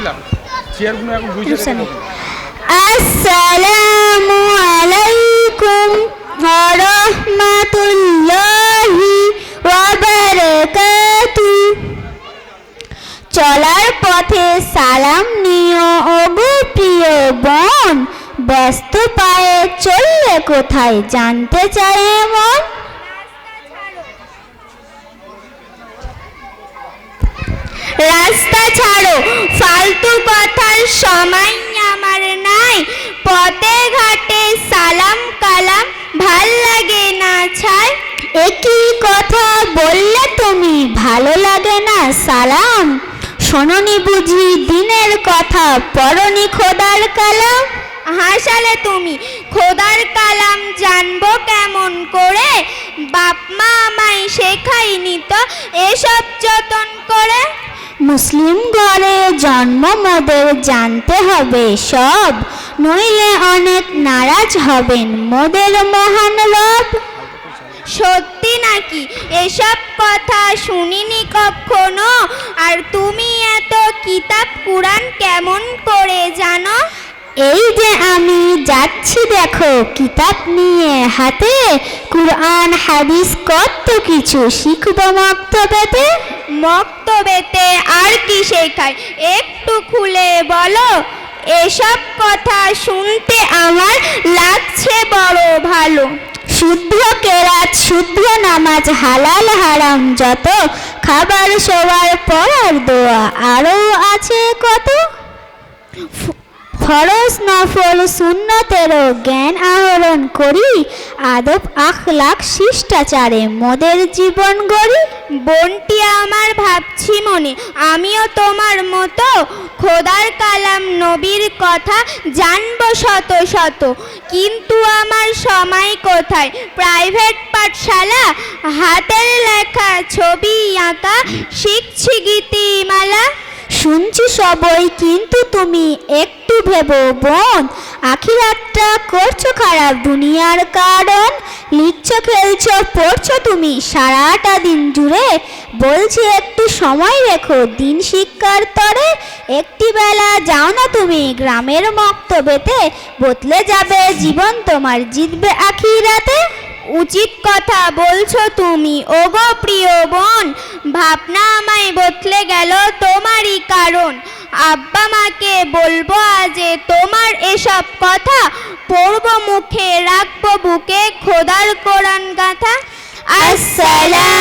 বুঝলাম। চেয়ারগুলো এখন আসসালামু আলাইকুম ওয়া রাহমাতুল্লাহি ওয়া চলার পথে সালাম নিও ওগো প্রিয় বোন। ব্যস্ত পায়ে চললে কোথায় জানতে চায় মন? রাস্তা ছাড়ো। ফালতু কথার সময় আমার নাই। পথে ঘাটে সালাম কালাম, ভালো লাগে না ছাই। একই কথা বললে তুমি, ভালো লাগে না সালাম? শোনি বুঝি দিনের কথা পরনি খোদার কালাম? হাসালে তুমি, খোদার কালাম জানব কেমন করে? বাপ মা আমায় শেখায়নি তো, এসব মুসলিম জন্ম মোদের জানতে হবে সব। নইলে অনেক নারাজ হবেন মোদের মহান রব। সত্যি নাকি? এসব কথা শুনিনি কখনো? আর তুমি এত কিতাব কুরআন কেমন করে জানো? এই যে আমি যাচ্ছি দেখো, কিতাব নিয়ে হাতে। কুরআন, হাদিস কত কিছু শিখব মক্তবেতে। মক্তবেতে আর কি শেখায়? একটু খুলে বলো এসব কথা শুনতে আমার লাগছে বড় ভালো। শুদ্ধ কেরাত শুদ্ধ নামাজ হালাল হারাম যত খাবার সবার পড়ার দোয়া আরও আছে কত? ফরজ নফল সুন্নতেরও জ্ঞান আহরণ করি, আদব আখলাক শিষ্টাচারে মোদের জীবন গড়ি। বোনটি আমার ভাবছি মনে, আমিও তোমার মতো খোদার কালাম নবীর কথা জানব শত শত। কিন্তু আমার সময় কোথায়? প্রাইভেট পাঠশালা, হাতের লেখা ছবি আঁকা, শিখছি গীতিমালা। শুনছি সবই, কিন্তু তুমি একটু ভেবো বোন আখিরাতটা করছ খারাপ দুনিয়ার কারণ? লিখছো, খেলছো, পড়ছো তুমি সারাটা দিন জুড়ে? বলছি, একটু সময় রেখো দিন শিক্ষার তরে। একটি বেলা যাও না তুমি গ্রামের মক্তবেতে। বদলে যাবে জীবন তোমার, জিতবে আখিরাতে। উচিত কথা বলছো তুমি, ওগো প্রিয় বোন, ভাবনা আমায় বদলে গেল তোমারই কারণ। আব্বা মাকে বলব আজে তোমার এসব কথা, পড়ব মুখে, রাখব বুকে, খোদার কোরআন গাথা। আসসালামু